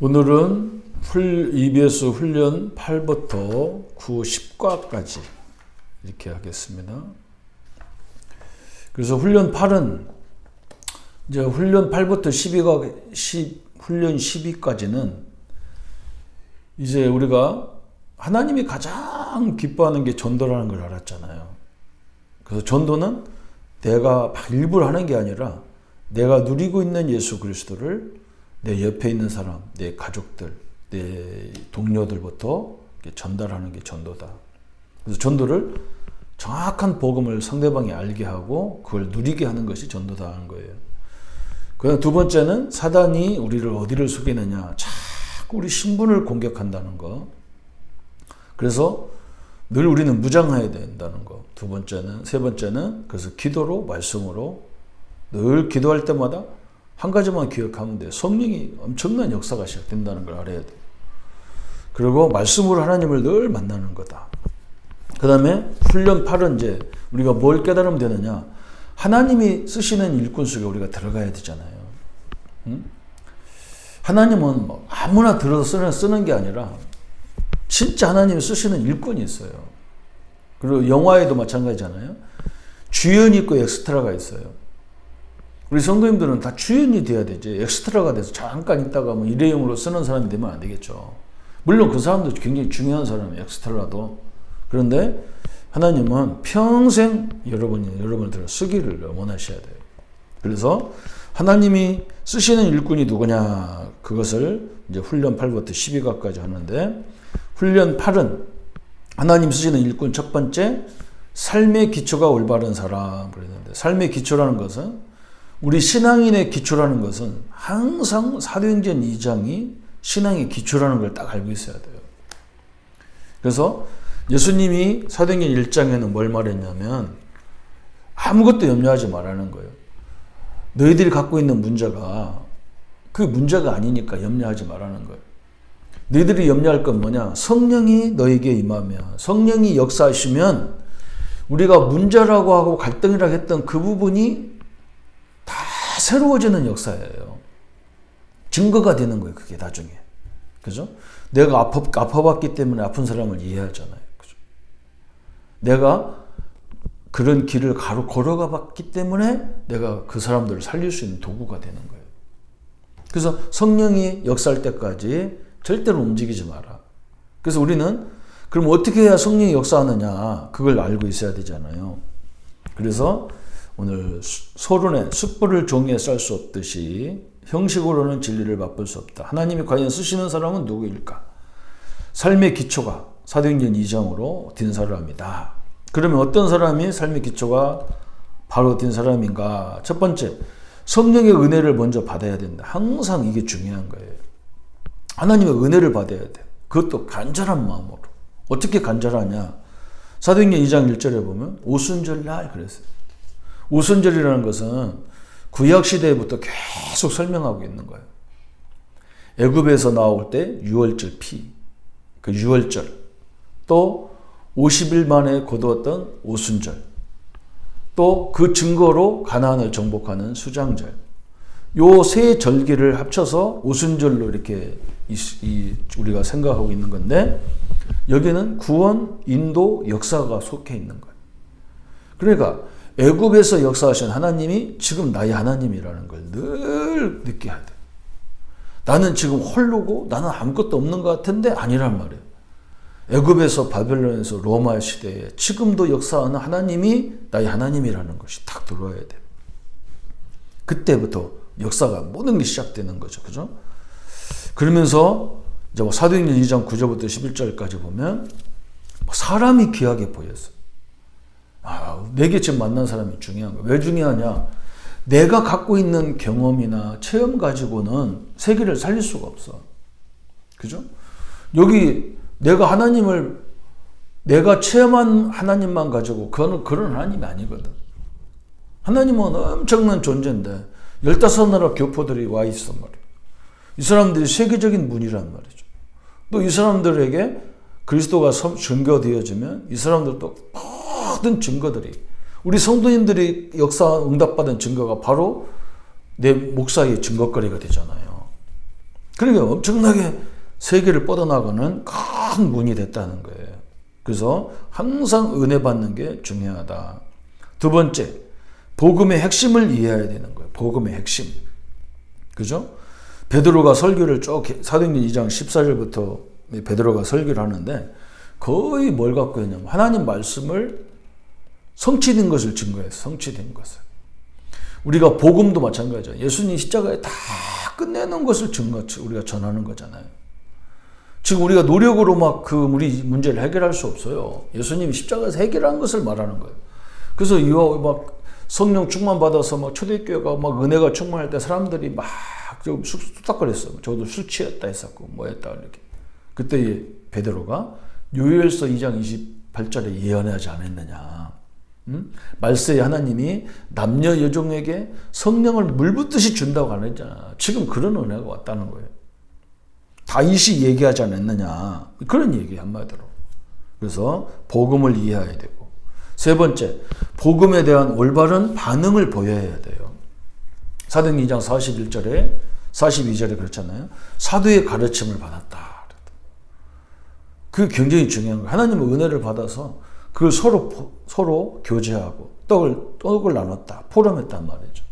오늘은 풀 EBS 훈련 8부터 9, 10과까지 이렇게 하겠습니다. 그래서 훈련 8은 이제 훈련 8부터 12가 10, 훈련 12까지는 이제 우리가 하나님이 가장 기뻐하는 게 전도라는 걸 알았잖아요. 그래서 전도는 내가 막 일부러 하는 게 아니라 내가 누리고 있는 예수 그리스도를 내 옆에 있는 사람, 내 가족들, 내 동료들부터 전달하는 게 전도다. 그래서 전도를 정확한 복음을 상대방이 알게 하고 그걸 누리게 하는 것이 전도다 하는 거예요. 그다음 두 번째는 사단이 우리를 어디를 속이느냐. 자꾸 우리 신분을 공격한다는 거. 그래서 늘 우리는 무장해야 된다는 거. 두 번째는 세 번째는 그래서 기도로 말씀으로 늘 기도할 때마다 한 가지만 기억하면 돼. 성령이 엄청난 역사가 시작된다는 걸 알아야 돼. 그리고 말씀으로 하나님을 늘 만나는 거다. 그 다음에 훈련 8은 이제 우리가 뭘 깨달으면 되느냐. 하나님이 쓰시는 일꾼 속에 우리가 들어가야 되잖아요. 응? 하나님은 뭐 아무나 들어서 쓰는, 쓰는 게 아니라 진짜 하나님이 쓰시는 일꾼이 있어요. 그리고 영화에도 마찬가지잖아요. 주연이 있고 엑스트라가 있어요. 우리 성도님들은 다 주연이 돼야 되지. 엑스트라가 돼서 잠깐 있다가 뭐 일회용으로 쓰는 사람이 되면 안 되겠죠. 물론 그 사람도 굉장히 중요한 사람이에요. 엑스트라도. 그런데 하나님은 평생 여러분이 여러분들을 쓰기를 원하셔야 돼요. 그래서 하나님이 쓰시는 일꾼이 누구냐 그것을 이제 훈련 8부터 12가까지 하는데 훈련 8은 하나님 쓰시는 일꾼 첫 번째 삶의 기초가 올바른 사람 그랬는데 삶의 기초라는 것은 우리 신앙인의 기초라는 것은 항상 사도행전 2장이 신앙의 기초라는 걸 딱 알고 있어야 돼요. 그래서 예수님이 사도행전 1장에는 뭘 말했냐면 아무것도 염려하지 말라는 거예요. 너희들이 갖고 있는 문제가 그 문제가 아니니까 염려하지 말라는 거예요. 너희들이 염려할 건 뭐냐? 성령이 너에게 임하면 성령이 역사하시면 우리가 문제라고 하고 갈등이라고 했던 그 부분이 다 새로워지는 역사예요. 증거가 되는 거예요. 그게 나중에. 그죠? 내가 아파, 아파봤기 때문에 아픈 사람을 이해하잖아요. 그죠? 내가 그런 길을 가로 걸어가 봤기 때문에 내가 그 사람들을 살릴 수 있는 도구가 되는 거예요. 그래서 성령이 역사할 때까지 절대로 움직이지 마라. 그래서 우리는 그럼 어떻게 해야 성령이 역사하느냐 그걸 알고 있어야 되잖아요. 그래서 오늘 소론에 숯불을 종이에 쌀 수 없듯이 형식으로는 진리를 맛볼 수 없다. 하나님이 과연 쓰시는 사람은 누구일까? 삶의 기초가 사도행전 2장으로 된 사람이다. 그러면 어떤 사람이 삶의 기초가 바로 된 사람인가? 첫 번째, 성령의 은혜를 먼저 받아야 된다. 항상 이게 중요한 거예요. 하나님의 은혜를 받아야 돼. 그것도 간절한 마음으로. 어떻게 간절하냐? 사도행전 2장 1절에 보면 오순절 날 그랬어요. 오순절이라는 것은 구약 시대부터 계속 설명하고 있는 거예요. 애굽에서 나올 때 유월절 피, 그 유월절, 또 50일 만에 거두었던 오순절, 또 그 증거로 가나안을 정복하는 수장절, 요 세 절기를 합쳐서 오순절로 이렇게 이, 이, 우리가 생각하고 있는 건데 여기는 구원, 인도, 역사가 속해 있는 거예요. 그러니까 애굽에서 역사하신 하나님이 지금 나의 하나님이라는 걸 늘 느껴야 돼. 나는 지금 홀로고 나는 아무것도 없는 것 같은데 아니란 말이에요. 애굽에서 바벨론에서 로마 시대에 지금도 역사하는 하나님이 나의 하나님이라는 것이 딱 들어와야 돼. 그때부터 역사가 모든 게 시작되는 거죠. 그죠? 그러면서 이제 뭐 사도행전 2장 9절부터 11절까지 보면 사람이 귀하게 보였어. 아, 내게 지금 만난 사람이 중요한 거야. 왜 중요하냐? 내가 갖고 있는 경험이나 체험 가지고는 세계를 살릴 수가 없어. 그죠? 여기 내가 하나님을 내가 체험한 하나님만 가지고 그거는 그런 하나님이 아니거든. 하나님은 엄청난 존재인데 열다섯 나라 교포들이 와 있단 말이야. 이 사람들이 세계적인 분이란 말이죠. 또 이 사람들에게 그리스도가 증거되어지면 이 사람들도 모든 증거들이 우리 성도님들이 역사 응답받은 증거가 바로 내 목사의 증거거리가 되잖아요. 그러니까 엄청나게 세계를 뻗어나가는 큰 문이 됐다는 거예요. 그래서 항상 은혜 받는 게 중요하다. 두 번째, 복음의 핵심을 이해해야 되는 거예요. 복음의 핵심. 그죠? 베드로가 설교를 쭉 사도행전 2장 14절부터 베드로가 설교를 하는데 거의 뭘 갖고 했냐면 하나님 말씀을 성취된 것을 증거해서 성취된 것을. 우리가 복음도 마찬가지죠. 예수님 십자가에 다 끝내는 것을 증거 우리가 전하는 거잖아요. 지금 우리가 노력으로 막 그 우리 문제를 해결할 수 없어요. 예수님이 십자가에서 해결한 것을 말하는 거예요. 그래서 이거 막 성령 충만 받아서 막 초대교회가 막 은혜가 충만할 때 사람들이 막좀 쑥닥거렸어요. 저도 술 취했다 했었고 뭐 했다 이렇게. 그때 베드로가 요엘서 2장 28절에 예언하지 않았느냐. 음? 말세에 하나님이 남녀 여종에게 성령을 물붓듯이 준다고 안 했잖아. 지금 그런 은혜가 왔다는 거예요. 다윗이 얘기하지 않았느냐. 그런 얘기 한마디로. 그래서 복음을 이해해야 되고. 세 번째, 복음에 대한 올바른 반응을 보여야 돼요. 사도행 2장 41절에 42절에 그렇잖아요. 사도의 가르침을 받았다. 그 굉장히 중요한 거예요. 하나님의 은혜를 받아서 그걸 서로 서로 교제하고 떡을 떡을 나눴다. 포럼했단 말이죠.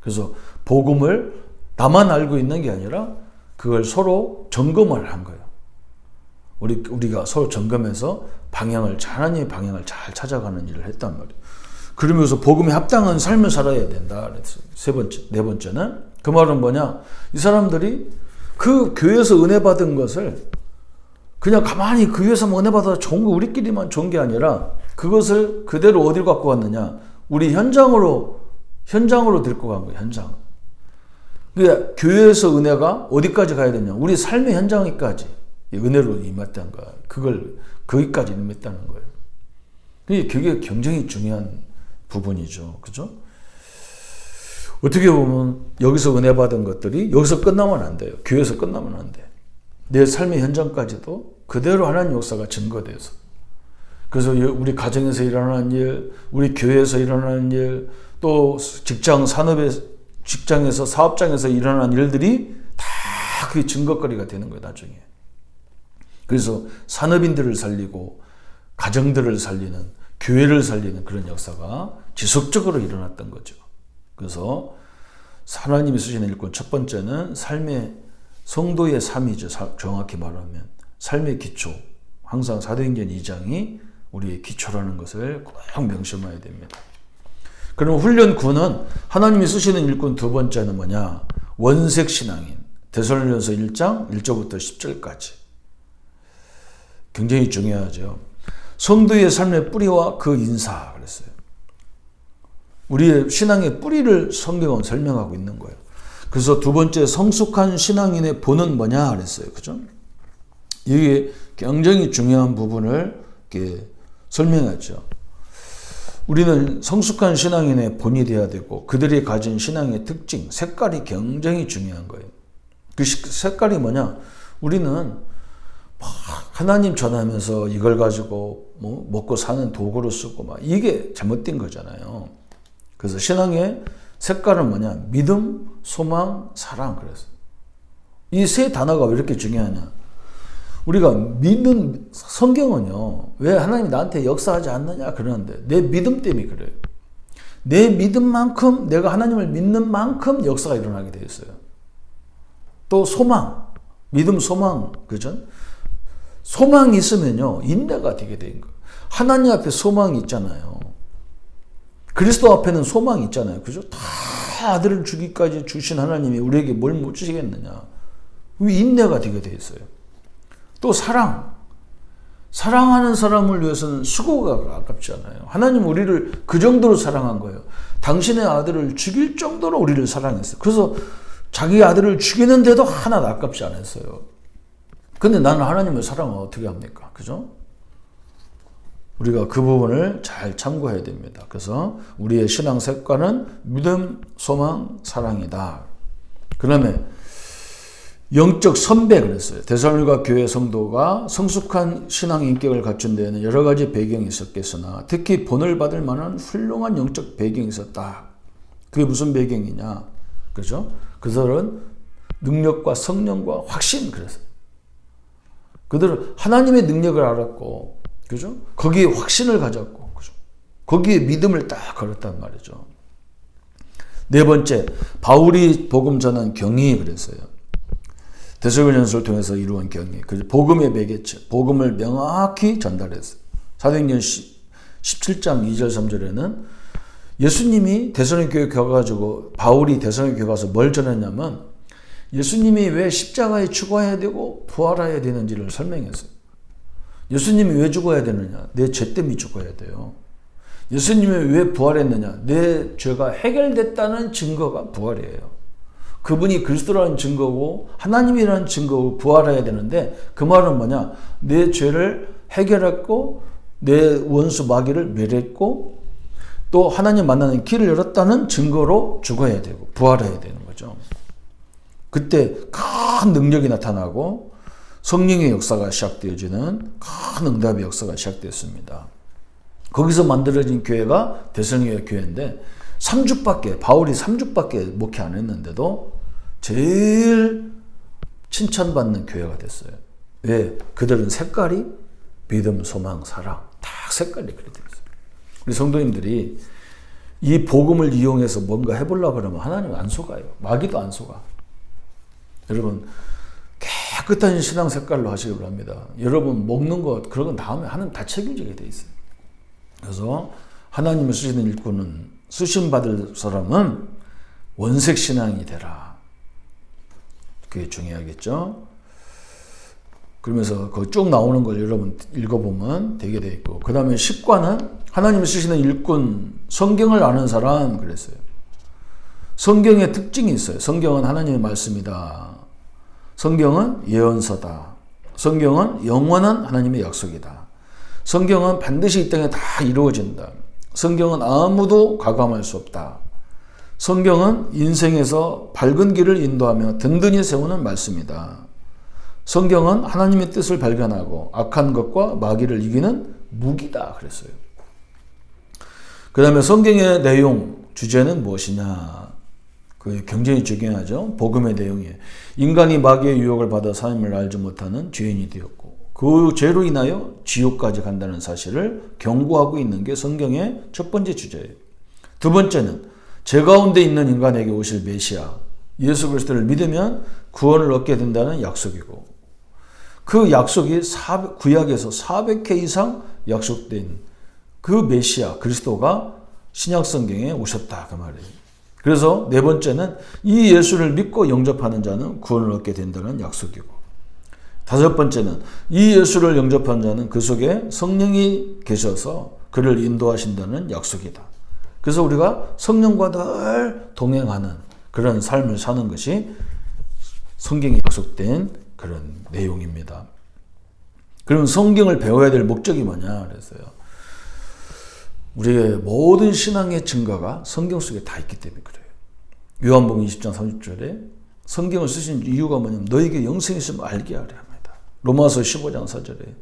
그래서 복음을 나만 알고 있는 게 아니라 그걸 서로 점검을 한 거예요. 우리 우리가 서로 점검해서 방향을 하나님의 방향을 잘 찾아가는 일을 했단 말이에요. 그러면서 복음에 합당한 삶을 살아야 된다. 세 번째, 네 번째는 그 말은 뭐냐? 이 사람들이 그 교회에서 은혜 받은 것을 그냥 가만히 그 위에서 은혜 받아서 좋은 거 우리끼리만 좋은 게 아니라 그것을 그대로 어디로 갖고 왔느냐? 우리 현장으로 현장으로 데리고 간 거예요. 현장. 그러니까 교회에서 은혜가 어디까지 가야 되냐? 우리 삶의 현장까지 은혜로 임했다는 거야. 그걸 거기까지 임했다는 거예요. 그게 굉장히 중요한 부분이죠. 그죠? 어떻게 보면 여기서 은혜 받은 것들이 여기서 끝나면 안 돼요. 교회에서 끝나면 안 돼. 내 삶의 현장까지도 그대로 하나님 역사가 증거돼서. 그래서 우리 가정에서 일어나는 일, 우리 교회에서 일어나는 일, 또 직장 산업에 직장에서 사업장에서 일어난 일들이 다 그게 증거거리가 되는 거예요, 나중에. 그래서 산업인들을 살리고 가정들을 살리는 교회를 살리는 그런 역사가 지속적으로 일어났던 거죠. 그래서 하나님이 쓰시는 일꾼 첫 번째는 삶의 성도의 삶이죠. 정확히 말하면 삶의 기초. 항상 사도행전 2장이 우리의 기초라는 것을 꼭 명심해야 됩니다. 그럼 훈련 9는 하나님이 쓰시는 일꾼 두 번째는 뭐냐? 원색 신앙인. 대설련서 1장 1절부터 10절까지. 굉장히 중요하죠. 성도의 삶의 뿌리와 그 인사 그랬어요. 우리의 신앙의 뿌리를 성경은 설명하고 있는 거예요. 그래서 두 번째 성숙한 신앙인의 본은 뭐냐 그랬어요. 그죠? 이게 굉장히 중요한 부분을 이렇게 설명했죠. 우리는 성숙한 신앙인의 본이 되어야 되고 그들이 가진 신앙의 특징, 색깔이 굉장히 중요한 거예요. 그 색깔이 뭐냐? 우리는 하나님 전하면서 이걸 가지고 뭐 먹고 사는 도구로 쓰고 막 이게 잘못된 거잖아요. 그래서 신앙의 색깔은 뭐냐? 믿음, 소망, 사랑 그래서 이세 단어가 왜 이렇게 중요하냐? 우리가 믿는 성경은요. 왜 하나님이 나한테 역사하지 않느냐 그러는데 내 믿음 때문에 그래요. 내 믿음만큼 내가 하나님을 믿는 만큼 역사가 일어나게 되어 있어요. 또 소망, 믿음 소망 그죠? 소망이 있으면요 인내가 되게 된 거예요. 하나님 앞에 소망이 있잖아요. 그리스도 앞에는 소망이 있잖아요. 그죠? 다 아들을 주기까지 주신 하나님이 우리에게 뭘 못 주시겠느냐. 인내가 되게 돼 있어요. 또 사랑. 사랑하는 사람을 위해서는 수고가 아깝지 않아요. 하나님 우리를 그 정도로 사랑한 거예요. 당신의 아들을 죽일 정도로 우리를 사랑했어요. 그래서 자기 아들을 죽이는데도 하나도 아깝지 않았어요. 근데 나는 하나님의 사랑을 어떻게 합니까? 그죠? 우리가 그 부분을 잘 참고해야 됩니다. 그래서 우리의 신앙 색깔은 믿음, 소망, 사랑이다. 그 다음에 영적 선배 그랬어요. 대살로가 교회 성도가 성숙한 신앙 인격을 갖춘 데에는 여러 가지 배경이 있었겠으나 특히 본을 받을 만한 훌륭한 영적 배경이 있었다. 그게 무슨 배경이냐? 그죠? 그들은 능력과 성령과 확신 그래서 그들은 하나님의 능력을 알았고 그죠? 거기에 확신을 가졌고 그죠? 거기에 믿음을 딱 걸었단 말이죠. 네 번째 바울이 복음 전한 경이 그랬어요. 대설교전서를 통해서 이루은 경이 그 복음의 매개체 복음을 명확히 전달했어요. 사도행전 17장 2절 3절에는 예수님이 대선의 교회 가가지고 바울이 대선의 교회 가서 뭘 전했냐면 예수님이 왜 십자가에 죽어야 되고 부활해야 되는지를 설명했어요. 예수님이 왜 죽어야 되느냐? 내 죄 때문에 죽어야 돼요. 예수님이 왜 부활했느냐? 내 죄가 해결됐다는 증거가 부활이에요. 그분이 그리스도라는 증거고 하나님이라는 증거고 부활해야 되는데 그 말은 뭐냐? 내 죄를 해결했고 내 원수 마귀를 멸했고 또 하나님 만나는 길을 열었다는 증거로 죽어야 되고 부활해야 되는 거죠. 그때 큰 능력이 나타나고 성령의 역사가 시작되어지는 큰 응답의 역사가 시작됐습니다. 거기서 만들어진 교회가 대성의 교회인데 3주밖에 바울이 3주밖에 목회 안 했는데도 제일 칭찬받는 교회가 됐어요. 왜? 그들은 색깔이 믿음, 소망, 사랑 딱 색깔이 그렇게 있어요. 우리 성도님들이 이 복음을 이용해서 뭔가 해보려고 그러면 하나님 안 속아요. 마귀도 안 속아. 여러분 깨끗한 신앙 색깔로 하시기 바랍니다. 여러분 먹는 것건 다음에 하나님 다 책임지게 돼 있어요. 그래서 하나님을 쓰시는 일꾼은 쓰심 받을 사람은 원색 신앙이 되라. 그게 중요하겠죠. 그러면서 그 쭉 나오는 걸 여러분 읽어보면 되게 돼 있고 그 다음에 10과는 하나님을 쓰시는 일꾼 성경을 아는 사람 그랬어요. 성경의 특징이 있어요. 성경은 하나님의 말씀이다. 성경은 예언서다. 성경은 영원한 하나님의 약속이다. 성경은 반드시 이 땅에 다 이루어진다. 성경은 아무도 가감할 수 없다. 성경은 인생에서 밝은 길을 인도하며 든든히 세우는 말씀이다. 성경은 하나님의 뜻을 발견하고 악한 것과 마귀를 이기는 무기다. 그랬어요. 그 다음에 성경의 내용, 주제는 무엇이냐? 그 굉장히 중요하죠. 복음의 내용이에요. 인간이 마귀의 유혹을 받아 하나님을 알지 못하는 죄인이 되었고 그 죄로 인하여 지옥까지 간다는 사실을 경고하고 있는 게 성경의 첫 번째 주제예요. 두 번째는 죄 가운데 있는 인간에게 오실 메시아 예수 그리스도를 믿으면 구원을 얻게 된다는 약속이고 그 약속이 400, 구약에서 400회 이상 약속된 그 메시아 그리스도가 신약 성경에 오셨다 그 말이에요. 그래서 네 번째는 이 예수를 믿고 영접하는 자는 구원을 얻게 된다는 약속이고 다섯 번째는 이 예수를 영접한 자는 그 속에 성령이 계셔서 그를 인도하신다는 약속이다. 그래서 우리가 성령과 늘 동행하는 그런 삶을 사는 것이 성경이 약속된 그런 내용입니다. 그럼 성경을 배워야 될 목적이 뭐냐 그랬어요. 우리의 모든 신앙의 증거가 성경 속에 다 있기 때문에 그래요. 요한복음 20장 30절에 성경을 쓰신 이유가 뭐냐면 너에게 영생이 있으면 알게 하려 합니다. 로마서 15장 4절에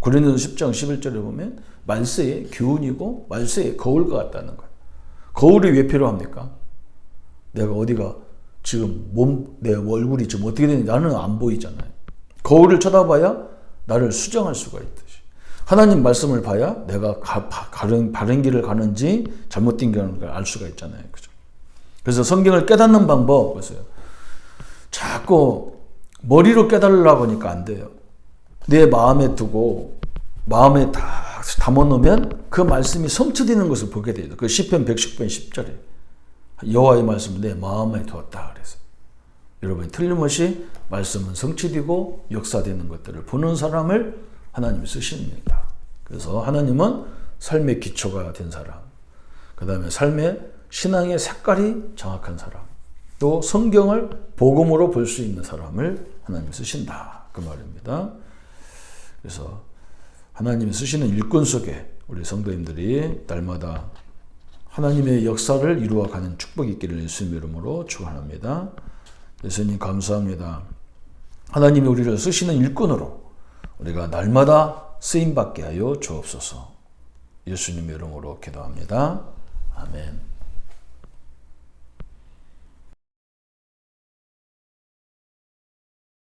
고린도서 10장 11절에 보면 말세의 교훈이고 말세의 거울과 같다는 거예요. 거울이 왜 필요합니까? 내가 어디가 지금 몸, 내 얼굴이 지금 어떻게 되는지 나는 안 보이잖아요. 거울을 쳐다봐야 나를 수정할 수가 있듯이. 하나님 말씀을 봐야 내가 가, 바른, 바른 길을 가는지 잘못된 길을 가는 걸알 수가 있잖아요. 그죠? 그래서 성경을 깨닫는 방법, 보세요. 자꾸 머리로 깨달으려고 하니까 안 돼요. 내 마음에 두고, 마음에 다 담아 놓으면 그 말씀이 성취되는 것을 보게 돼요. 그 시편 110편 10절에 여호와의 말씀을 내 마음에 두었다 그래서 여러분이 틀림없이 말씀은 성취되고 역사되는 것들을 보는 사람을 하나님이 쓰십니다. 그래서 하나님은 삶의 기초가 된 사람, 그 다음에 삶의 신앙의 색깔이 정확한 사람, 또 성경을 복음으로 볼 수 있는 사람을 하나님이 쓰신다. 그 말입니다. 그래서 하나님이 쓰시는 일꾼 속에 우리 성도님들이 날마다 하나님의 역사를 이루어가는 축복이 있기를 예수님 이름으로 축원합니다. 예수님 감사합니다. 하나님이 우리를 쓰시는 일꾼으로 우리가 날마다 쓰임 받게 하여 주옵소서. 예수님 이름으로 기도합니다. 아멘.